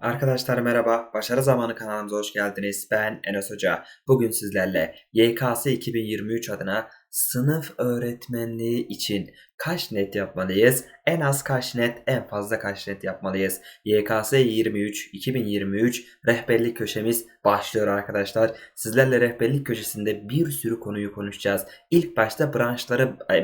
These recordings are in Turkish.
Arkadaşlar merhaba, Başarı Zamanı kanalımıza hoş geldiniz. Ben Enes Hoca. Bugün sizlerle YKS 2023 adına sınıf öğretmenliği için kaç net yapmalıyız? En az kaç net, en fazla kaç net yapmalıyız? YKS 23 2023 rehberlik köşemiz başlıyor arkadaşlar. Sizlerle rehberlik köşesinde bir sürü konuyu konuşacağız. İlk başta branşları e,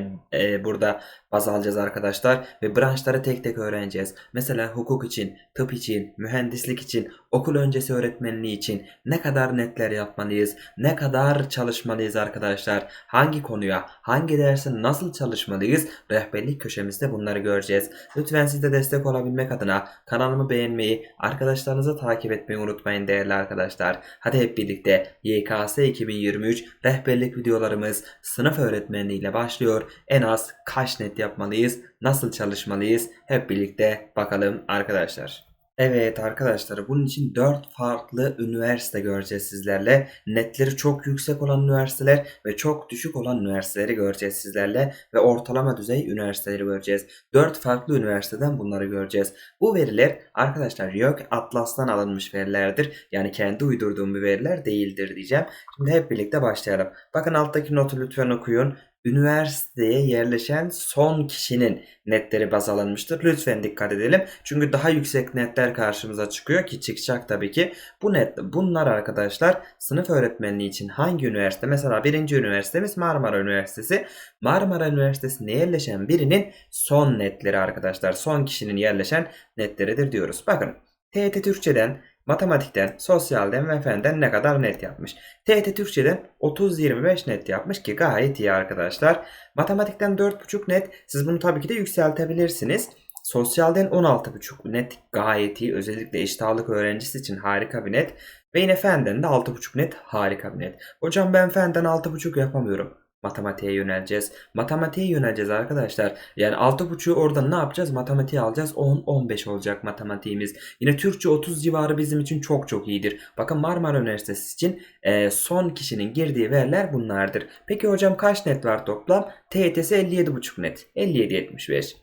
e, burada baz alacağız arkadaşlar ve branşları tek tek öğreneceğiz. Mesela hukuk için, tıp için, mühendislik için, okul öncesi öğretmenliği için ne kadar netler yapmalıyız, ne kadar çalışmalıyız arkadaşlar, hangi konuya, hangi derse nasıl çalışmalıyız, rehberlik köşemizde bunları göreceğiz. Lütfen siz de destek olabilmek adına kanalımı beğenmeyi, arkadaşlarınızı takip etmeyi unutmayın değerli arkadaşlar. Hadi hep birlikte YKS 2023 rehberlik videolarımız sınıf öğretmenliği ile başlıyor. En az kaç net yapmalıyız, nasıl çalışmalıyız hep birlikte bakalım arkadaşlar. Evet arkadaşlar bunun için 4 farklı üniversite göreceğiz sizlerle. Netleri çok yüksek olan üniversiteler ve çok düşük olan üniversiteleri göreceğiz sizlerle. Ve ortalama düzey üniversiteleri göreceğiz. 4 farklı üniversiteden bunları göreceğiz. Bu veriler arkadaşlar yok Atlas'tan alınmış verilerdir. Yani kendi uydurduğum bir veriler değildir diyeceğim. Şimdi hep birlikte başlayalım. Bakın alttaki notu lütfen okuyun üniversiteye yerleşen son kişinin netleri baz alınmıştır. Lütfen dikkat edelim. Çünkü daha yüksek netler karşımıza çıkıyor ki çıkacak tabii ki. Bu net bunlar arkadaşlar sınıf öğretmenliği için hangi üniversite? Mesela birinci üniversitemiz Marmara Üniversitesi. Marmara Üniversitesi'ne yerleşen birinin son netleri arkadaşlar. Son kişinin yerleşen netleridir diyoruz. Bakın TET Türkçeden Matematikten, sosyalden ve fenden ne kadar net yapmış. TET Türkçeden 30-25 net yapmış ki gayet iyi arkadaşlar. Matematikten 4.5 net. Siz bunu tabii ki de yükseltebilirsiniz. Sosyalden 16.5 net gayet iyi. Özellikle eşit ağırlık öğrencisi için harika bir net. Ve yine fenden de 6.5 net harika bir net. Hocam ben fenden 6.5 yapamıyorum matematiğe yöneleceğiz. Matematiğe yöneleceğiz arkadaşlar. Yani 6.5'u orada ne yapacağız? Matematiğe alacağız. 10-15 olacak matematiğimiz. Yine Türkçe 30 civarı bizim için çok çok iyidir. Bakın Marmara Üniversitesi için e, son kişinin girdiği veriler bunlardır. Peki hocam kaç net var toplam? TYT'si 57.5 net. 57-75.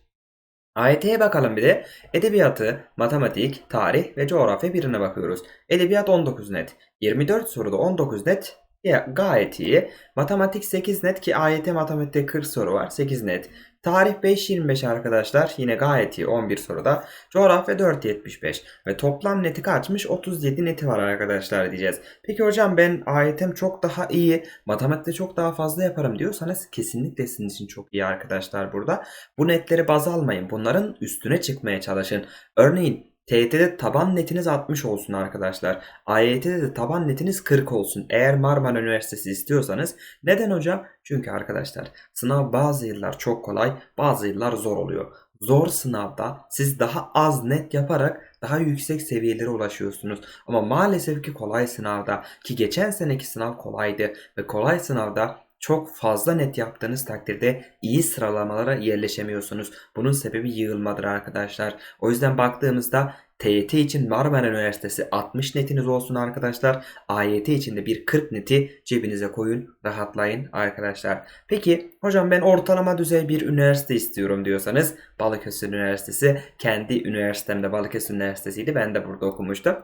AYT'ye bakalım bir de. Edebiyatı, matematik, tarih ve coğrafya birine bakıyoruz. Edebiyat 19 net. 24 soruda 19 net ya gayet iyi. Matematik 8 net ki AYT matematikte 40 soru var. 8 net. Tarih 5.25 arkadaşlar. Yine gayet iyi 11 soruda. Coğrafya 4.75 ve toplam neti kaçmış? 37 neti var arkadaşlar diyeceğiz. Peki hocam ben AYT'm çok daha iyi, matematikte çok daha fazla yaparım diyorsanız kesinlikle sizin için çok iyi arkadaşlar burada. Bu netleri baz almayın. Bunların üstüne çıkmaya çalışın. Örneğin TYT'de taban netiniz 60 olsun arkadaşlar. AYT'de de taban netiniz 40 olsun. Eğer Marmara Üniversitesi istiyorsanız. Neden hocam? Çünkü arkadaşlar sınav bazı yıllar çok kolay, bazı yıllar zor oluyor. Zor sınavda siz daha az net yaparak daha yüksek seviyelere ulaşıyorsunuz. Ama maalesef ki kolay sınavda ki geçen seneki sınav kolaydı ve kolay sınavda çok fazla net yaptığınız takdirde iyi sıralamalara yerleşemiyorsunuz. Bunun sebebi yığılmadır arkadaşlar. O yüzden baktığımızda TYT için Marmara Üniversitesi 60 netiniz olsun arkadaşlar. AYT için de bir 40 neti cebinize koyun. Rahatlayın arkadaşlar. Peki hocam ben ortalama düzey bir üniversite istiyorum diyorsanız Balıkesir Üniversitesi kendi üniversitemde Balıkesir Üniversitesi'ydi. Ben de burada okumuştum.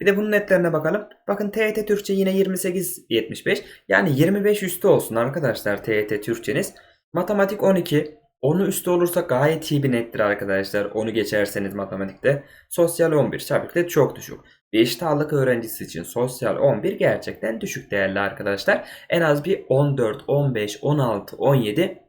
Bir de bunun netlerine bakalım. Bakın TET Türkçe yine 28-75. Yani 25 üstü olsun arkadaşlar TET Türkçeniz. Matematik 12. Onu üstü olursa gayet iyi bir nettir arkadaşlar. Onu geçerseniz matematikte. Sosyal 11. Tabii çok düşük. Bir eşit öğrencisi için sosyal 11 gerçekten düşük değerli arkadaşlar. En az bir 14, 15, 16, 17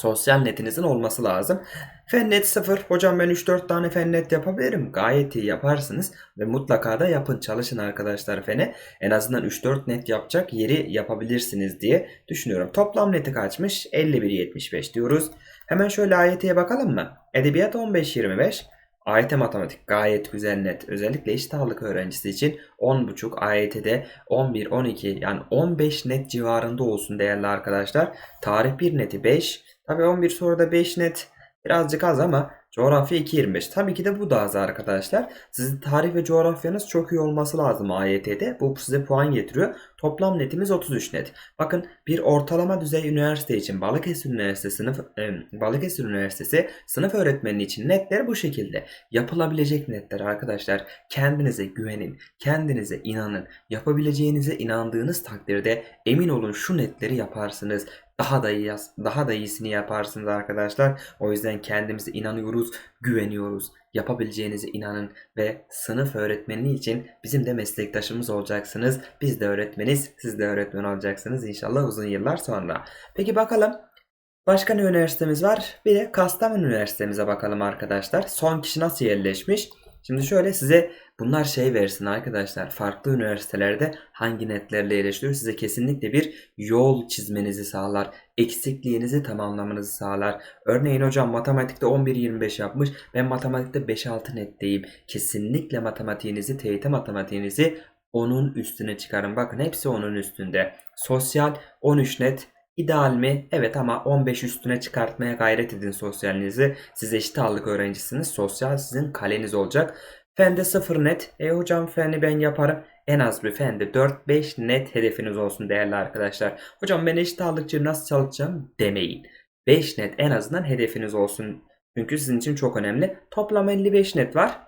sosyal netinizin olması lazım. Fen net 0. Hocam ben 3-4 tane fen net yapabilirim. Gayet iyi yaparsınız. Ve mutlaka da yapın. Çalışın arkadaşlar fene. En azından 3-4 net yapacak yeri yapabilirsiniz diye düşünüyorum. Toplam neti kaçmış? 51-75 diyoruz. Hemen şöyle AYT'ye bakalım mı? Edebiyat 15-25. AYT matematik gayet güzel net. Özellikle eşit ağırlık öğrencisi için 10.5 AYT'de 11-12 yani 15 net civarında olsun değerli arkadaşlar. Tarih 1 neti 5. Tabi 11 soruda 5 net birazcık az ama Coğrafya 2.25. Tabii ki de bu da az arkadaşlar. Sizin tarih ve coğrafyanız çok iyi olması lazım AYT'de. Bu size puan getiriyor. Toplam netimiz 33 net. Bakın bir ortalama düzey üniversite için Balıkesir Üniversitesi sınıf e, Balıkesir Üniversitesi sınıf öğretmeni için netler bu şekilde. Yapılabilecek netler arkadaşlar. Kendinize güvenin, kendinize inanın. Yapabileceğinize inandığınız takdirde emin olun şu netleri yaparsınız. Daha da iyi, daha da iyisini yaparsınız arkadaşlar. O yüzden kendimize inanıyoruz, güveniyoruz. Yapabileceğinize inanın ve sınıf öğretmeni için bizim de meslektaşımız olacaksınız. Biz de öğretmeniz, siz de öğretmen olacaksınız inşallah uzun yıllar sonra. Peki bakalım Başka ne üniversitemiz var? Bir de Kastamonu Üniversitemize bakalım arkadaşlar. Son kişi nasıl yerleşmiş? Şimdi şöyle size bunlar şey versin arkadaşlar. Farklı üniversitelerde hangi netlerle yerleştiriyor size kesinlikle bir yol çizmenizi sağlar. Eksikliğinizi tamamlamanızı sağlar. Örneğin hocam matematikte 11-25 yapmış. Ben matematikte 5-6 netteyim. Kesinlikle matematiğinizi, TYT matematiğinizi onun üstüne çıkarın. Bakın hepsi onun üstünde. Sosyal 13 net. İdeal mi? Evet ama 15 üstüne çıkartmaya gayret edin sosyalinizi. Siz eşit ağırlık öğrencisiniz. Sosyal sizin kaleniz olacak. Fende 0 net. E hocam feni ben yaparım. En az bir fende 4-5 net hedefiniz olsun değerli arkadaşlar. Hocam ben eşit ağırlıkçı nasıl çalışacağım demeyin. 5 net en azından hedefiniz olsun. Çünkü sizin için çok önemli. Toplam 55 net var.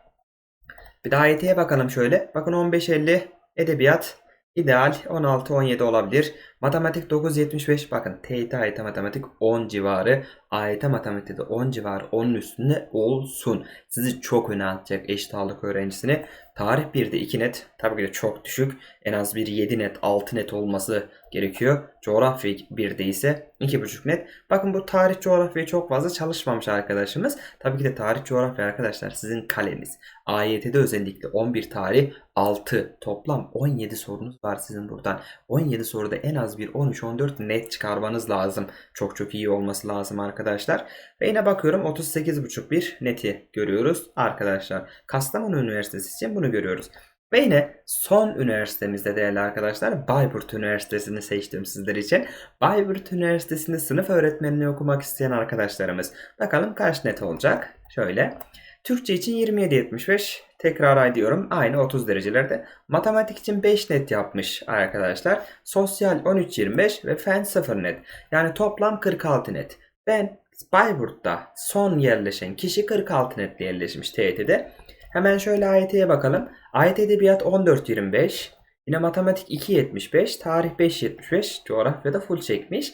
Bir daha AYT'ye bakalım şöyle. Bakın 15-50 edebiyat ideal 16-17 olabilir. Matematik 9.75 bakın TYT AYT matematik 10 civarı. AYT matematikte de 10 civarı 10'un üstünde olsun. Sizi çok öne atacak eşit ağırlık öğrencisini. Tarih 1'de 2 net. Tabii ki de çok düşük. En az bir 7 net 6 net olması gerekiyor. Coğrafya 1'de ise 2,5 net. Bakın bu tarih coğrafyayı çok fazla çalışmamış arkadaşımız. Tabii ki de tarih coğrafya arkadaşlar sizin kaleniz. AYT'de özellikle 11 tarih 6 toplam 17 sorunuz var sizin buradan. 17 soruda en az bir 13-14 net çıkarmanız lazım. Çok çok iyi olması lazım arkadaşlar. Ve yine bakıyorum 38,5 bir neti görüyoruz arkadaşlar. Kastamonu Üniversitesi için bunu görüyoruz. Ve yine son üniversitemizde değerli arkadaşlar Bayburt Üniversitesi'ni seçtim sizler için. Bayburt Üniversitesi'nde sınıf öğretmenliği okumak isteyen arkadaşlarımız. Bakalım kaç net olacak? Şöyle. Türkçe için 27.75 tekrar ediyorum aynı 30 derecelerde. Matematik için 5 net yapmış arkadaşlar. Sosyal 13.25 ve fen 0 net. Yani toplam 46 net. Ben Bayburt'ta son yerleşen kişi 46 netle yerleşmiş TYT'de. Hemen şöyle AYT'ye bakalım. AYT Edebiyat 14.25. Yine matematik 2.75, tarih 5.75, coğrafyada full çekmiş.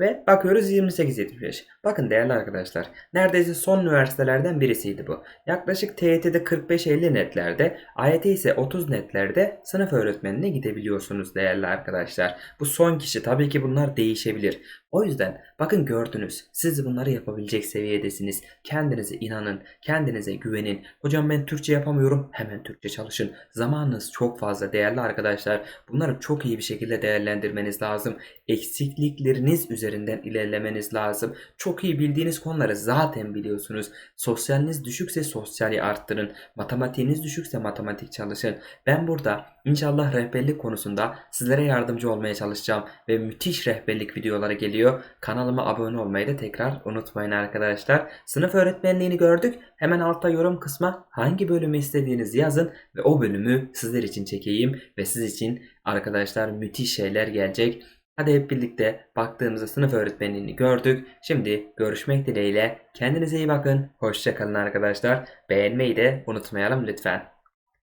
Ve bakıyoruz 28.75. Bakın değerli arkadaşlar. Neredeyse son üniversitelerden birisiydi bu. Yaklaşık TYT'de 45-50 netlerde, AYT ise 30 netlerde sınıf öğretmenine gidebiliyorsunuz değerli arkadaşlar. Bu son kişi tabii ki bunlar değişebilir. O yüzden bakın gördünüz. Siz bunları yapabilecek seviyedesiniz. Kendinize inanın. Kendinize güvenin. Hocam ben Türkçe yapamıyorum. Hemen Türkçe çalışın. Zamanınız çok fazla değerli arkadaşlar. Bunları çok iyi bir şekilde değerlendirmeniz lazım. Eksiklikleriniz üzerinden ilerlemeniz lazım. Çok iyi bildiğiniz konuları zaten biliyorsunuz. Sosyaliniz düşükse sosyali arttırın. Matematiğiniz düşükse matematik çalışın. Ben burada inşallah rehberlik konusunda sizlere yardımcı olmaya çalışacağım. Ve müthiş rehberlik videoları geliyor. Kanalıma abone olmayı da tekrar unutmayın arkadaşlar. Sınıf öğretmenliğini gördük. Hemen altta yorum kısma hangi bölümü istediğinizi yazın ve o bölümü sizler için çekeyim ve siz için arkadaşlar müthiş şeyler gelecek. Hadi hep birlikte baktığımızda sınıf öğretmenliğini gördük. Şimdi görüşmek dileğiyle. Kendinize iyi bakın. Hoşçakalın arkadaşlar. Beğenmeyi de unutmayalım lütfen.